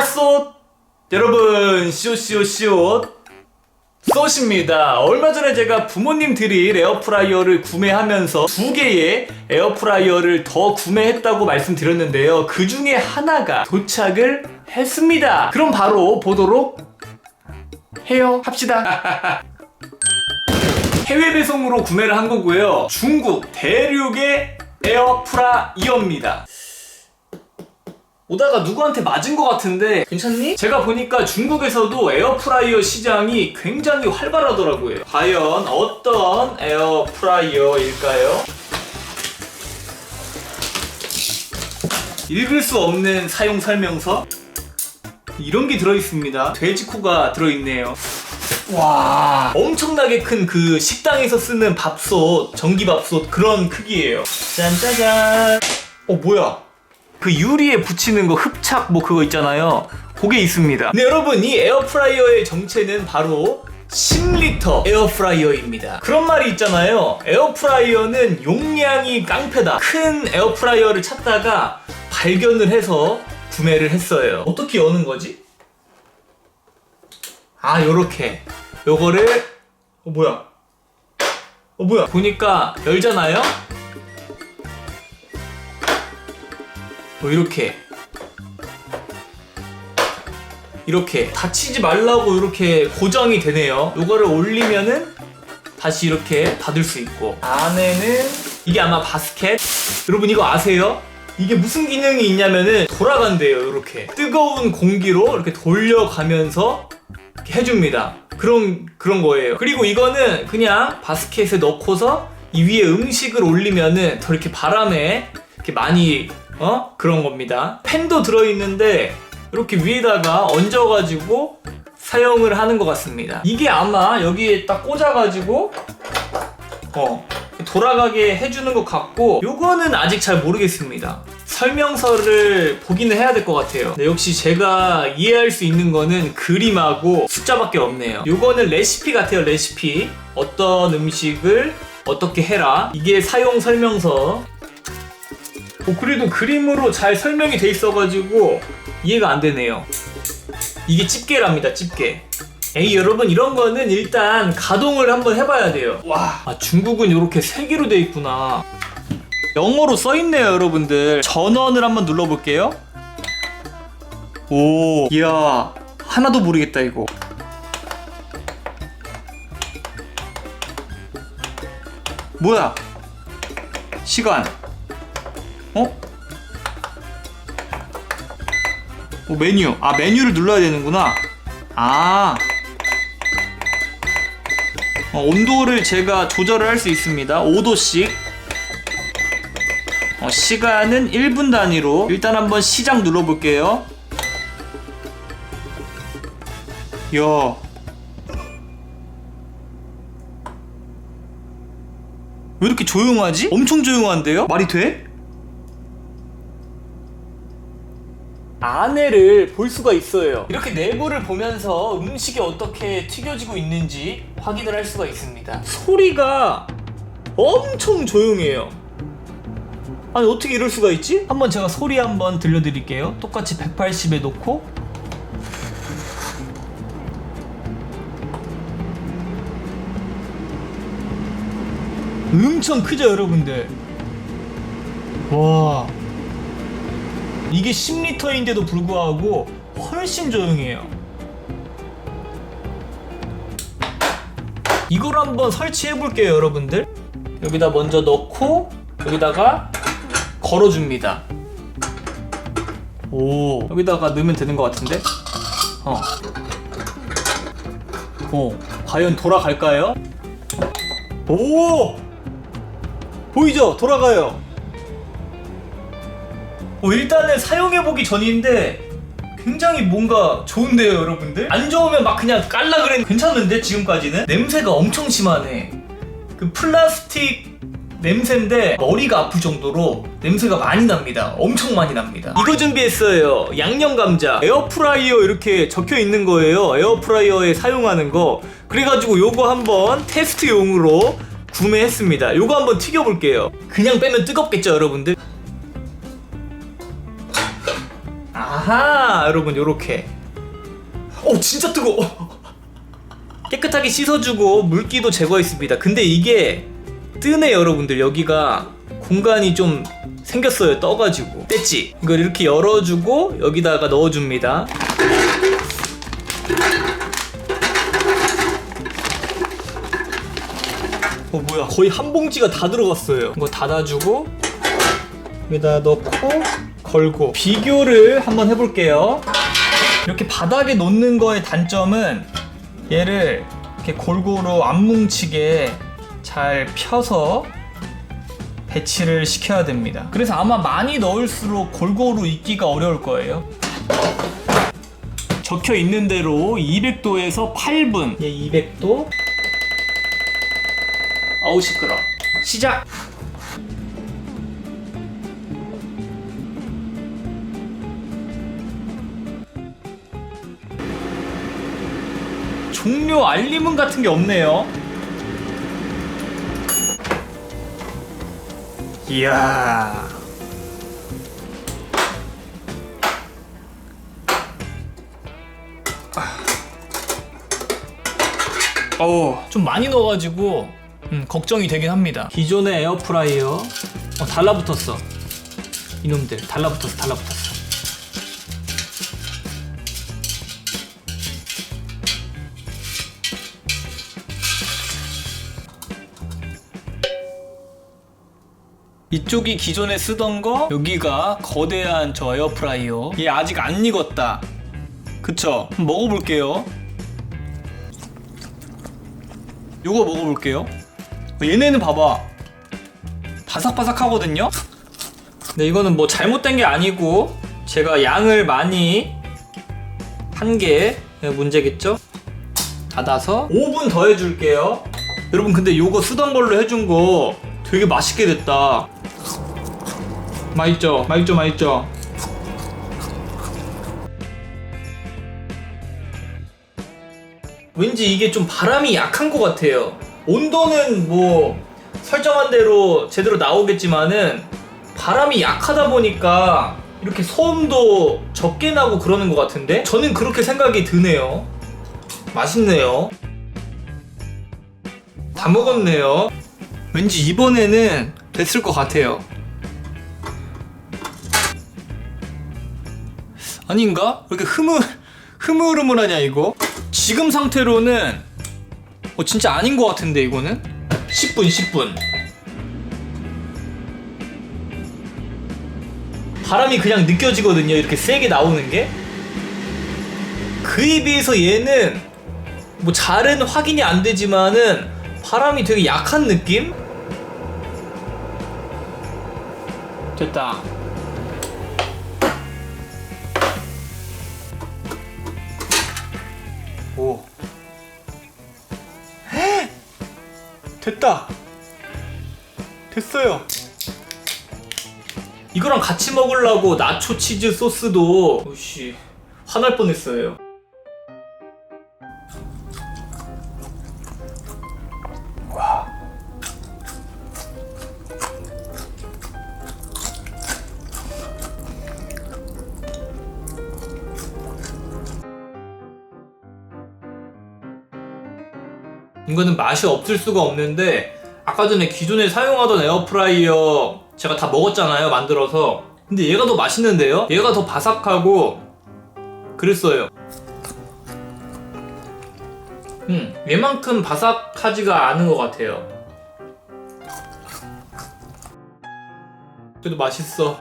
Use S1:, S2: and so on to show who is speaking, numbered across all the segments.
S1: 왓소. 여러분 쇼쇼쇼. 쏘십니다. 얼마 전에 제가 부모님 드릴 에어프라이어를 구매하면서 두 개의 에어프라이어를 더 구매했다고 말씀드렸는데요. 그 중에 하나가 도착을 했습니다. 그럼 바로 보도록 해요. 합시다. 해외 배송으로 구매를 한 거고요. 중국 대륙의 에어프라이어입니다 오다가 누구한테 맞은 것 같은데 괜찮니? 제가 보니까 중국에서도 에어프라이어 시장이 굉장히 활발하더라고요. 과연 어떤 에어프라이어일까요? 읽을 수 없는 사용 설명서 이런 게 들어있습니다. 돼지 코가 들어있네요. 와 엄청나게 큰 그 식당에서 쓰는 밥솥 전기밥솥 그런 크기예요 짠짜잔 어 뭐야 그 유리에 붙이는 거 흡착 뭐 그거 있잖아요. 그게 있습니다. 네 여러분 이 에어프라이어의 정체는 바로 10리터 에어프라이어입니다. 그런 말이 있잖아요. 에어프라이어는 용량이 깡패다. 큰 에어프라이어를 찾다가 발견을 해서 구매를 했어요. 어떻게 여는 거지? 아 요렇게. 요거를 어 뭐야? 어 뭐야? 보니까 열잖아요 뭐 이렇게. 이렇게. 다치지 말라고 이렇게 고정이 되네요. 요거를 올리면은 다시 이렇게 닫을 수 있고. 안에는 이게 아마 바스켓. 여러분 이거 아세요? 이게 무슨 기능이 있냐면은 돌아간대요 이렇게. 뜨거운 공기로 이렇게 돌려가면서 이렇게 해줍니다. 그런 그런 거예요. 그리고 이거는 그냥 바스켓에 넣고서 이 위에 음식을 올리면은 더 이렇게 바람에 이렇게 많이 어? 그런 겁니다. 팬도 들어있는데 이렇게 위에다가 얹어가지고 사용을 하는 것 같습니다. 이게 아마 여기에 딱 꽂아가지고 어 돌아가게 해주는 것 같고 요거는 아직 잘 모르겠습니다. 설명서를 보기는 해야 될 것 같아요. 네, 역시 제가 이해할 수 있는 거는 그림하고 숫자밖에 없네요. 요거는 레시피 같아요 레시피. 어떤 음식을 어떻게 해라. 이게 사용 설명서 어, 그래도 그림으로 잘 설명이 돼 있어가지고 이해가 안 되네요. 이게 집게랍니다 집게. 에이 여러분 이런 거는 일단 가동을 한번 해봐야 돼요. 와 아, 중국은 이렇게 세 개로 돼 있구나. 영어로 써 있네요 여러분들. 전원을 한번 눌러볼게요. 오 이야 하나도 모르겠다 이거. 뭐야? 시간 어 메뉴. 아 메뉴를 눌러야 되는구나. 아. 어, 온도를 제가 조절을 할 수 있습니다. 5도씩. 어, 시간은 1분 단위로 일단 한번 시작 눌러볼게요. 야. 왜 이렇게 조용하지? 엄청 조용한데요? 말이 돼? 안에를 볼 수가 있어요. 이렇게 내부를 보면서 음식이 어떻게 튀겨지고 있는지 확인을 할 수가 있습니다. 소리가 엄청 조용해요. 아니 어떻게 이럴 수가 있지? 한번 제가 소리 한번 들려드릴게요. 똑같이 180에 놓고 엄청 크죠 여러분들? 와 이게 10리터인데도 불구하고 훨씬 조용해요. 이걸 한번 설치해 볼게요, 여러분들. 여기다 먼저 넣고 여기다가 걸어줍니다. 오, 여기다가 넣으면 되는 것 같은데? 어. 오, 과연 돌아갈까요? 오! 보이죠? 돌아가요. 어, 일단은 사용해보기 전인데 굉장히 뭔가 좋은데요 여러분들? 안 좋으면 막 그냥 깔라 그랬는데 괜찮은데 지금까지는? 냄새가 엄청 심하네. 그 플라스틱 냄새인데 머리가 아플 정도로 냄새가 많이 납니다. 엄청 많이 납니다. 이거 준비했어요. 양념 감자. 에어프라이어 이렇게 적혀 있는 거예요. 에어프라이어에 사용하는 거. 그래가지고 요거 한번 테스트용으로 구매했습니다. 요거 한번 튀겨볼게요. 그냥 빼면 뜨겁겠죠 여러분들 아하! 여러분 요렇게. 오 진짜 뜨거워. 깨끗하게 씻어주고 물기도 제거했습니다. 근데 이게 뜨네 여러분들. 여기가 공간이 좀 생겼어요 떠가지고. 뗐지 이걸 이렇게 열어주고 여기다가 넣어줍니다. 어 뭐야. 거의 한 봉지가 다 들어갔어요. 이거 닫아주고 여기다 넣고 걸고 비교를 한번 해볼게요. 이렇게 바닥에 놓는 거의 단점은 얘를 이렇게 골고루 안 뭉치게 잘 펴서 배치를 시켜야 됩니다. 그래서 아마 많이 넣을수록 골고루 익기가 어려울 거예요. 적혀 있는 대로 200도에서 8분. 얘 200도. 아우 시끄러 시작 종료 알림문 같은 게 없네요 이야 어, 좀 많이 넣어가지고 음, 걱정이 되긴 합니다. 기존의 에어프라이어 어, 달라붙었어. 이놈들 달라붙었어, 달라붙었어. 이쪽이 기존에 쓰던 거, 여기가 거대한 저 에어프라이어. 얘 아직 안 익었다. 그쵸? 먹어볼게요. 요거 먹어볼게요. 얘네는 봐봐. 바삭바삭하거든요? 근데 이거는 뭐 잘못된 게 아니고 제가 양을 많이 한 게 문제겠죠? 닫아서 5분 더 해줄게요. 여러분 근데 요거 쓰던 걸로 해준 거 되게 맛있게 됐다. 맛있죠? 맛있죠? 맛있죠? 왠지 이게 좀 바람이 약한 것 같아요. 온도는 뭐 설정한 대로 제대로 나오겠지만은 바람이 약하다 보니까 이렇게 소음도 적게 나고 그러는 것 같은데 저는 그렇게 생각이 드네요. 맛있네요. 다 먹었네요. 왠지 이번에는 됐을 것 같아요. 아닌가? 왜 이렇게 흐물 흐물흐물하냐 이거? 지금 상태로는 어, 진짜 아닌 것 같은데 이거는 10분 10분 바람이 그냥 느껴지거든요 이렇게 세게 나오는 게 그에 비해서 얘는 뭐 잘은 확인이 안 되지만은 바람이 되게 약한 느낌? 됐다 오. 헉! 됐다. 됐어요. 이거랑 같이 먹으려고 나초 치즈 소스도 오씨 화날 뻔했어요. 이거는 맛이 없을 수가 없는데 아까 전에 기존에 사용하던 에어프라이어 제가 다 먹었잖아요 만들어서. 근데 얘가 더 맛있는데요? 얘가 더 바삭하고 그랬어요. 음 얘만큼 바삭하지가 않은 것 같아요. 그래도 맛있어.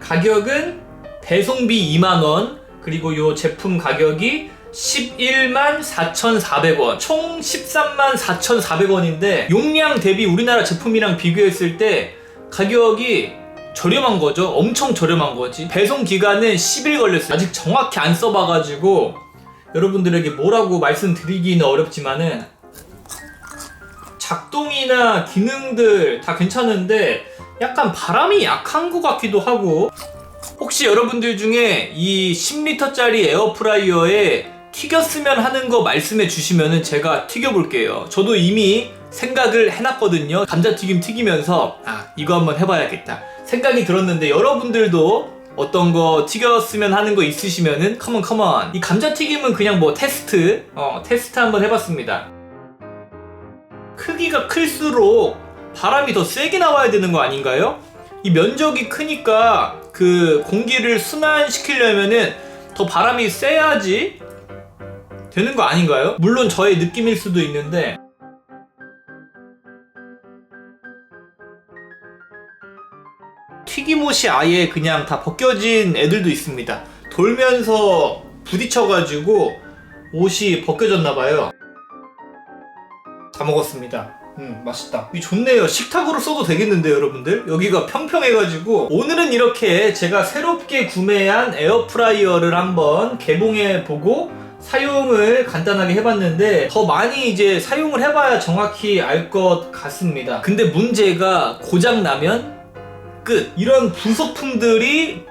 S1: 가격은 배송비 2만원 그리고 요 제품 가격이 11만 4,400원 총 13만 4,400원인데 용량 대비 우리나라 제품이랑 비교했을 때 가격이 저렴한 거죠. 엄청 저렴한 거지. 배송 기간은 10일 걸렸어요. 아직 정확히 안 써봐가지고 여러분들에게 뭐라고 말씀드리기는 어렵지만은 작동이나 기능들 다 괜찮은데 약간 바람이 약한 것 같기도 하고 혹시 여러분들 중에 이 10리터짜리 에어프라이어에 튀겼으면 하는 거 말씀해 주시면은 제가 튀겨볼게요. 저도 이미 생각을 해놨거든요. 감자튀김 튀기면서 아 이거 한번 해봐야겠다 생각이 들었는데 여러분들도 어떤 거 튀겼으면 하는 거 있으시면은 컴온 컴온 이 감자튀김은 그냥 뭐 테스트 어 테스트 한번 해봤습니다 크기가 클수록 바람이 더 세게 나와야 되는 거 아닌가요? 이 면적이 크니까 그 공기를 순환시키려면은 더 바람이 세야지 되는 거 아닌가요? 물론 저의 느낌일 수도 있는데 튀김옷이 아예 그냥 다 벗겨진 애들도 있습니다. 돌면서 부딪혀가지고 옷이 벗겨졌나봐요. 다 먹었습니다. 음, 맛있다. 이 좋네요. 식탁으로 써도 되겠는데요, 여러분들? 여기가 평평해가지고. 오늘은 이렇게 제가 새롭게 구매한 에어프라이어를 한번 개봉해보고 사용을 간단하게 해봤는데 더 많이 이제 사용을 해봐야 정확히 알 것 같습니다. 근데 문제가 고장 나면 끝. 이런 부속품들이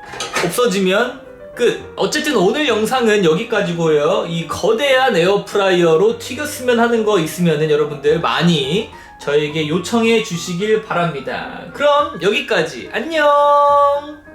S1: 없어지면 끝. 어쨌든 오늘 영상은 여기까지고요. 이 거대한 에어프라이어로 튀겼으면 하는 거 있으면은 여러분들 많이 저에게 요청해 주시길 바랍니다. 그럼 여기까지. 안녕!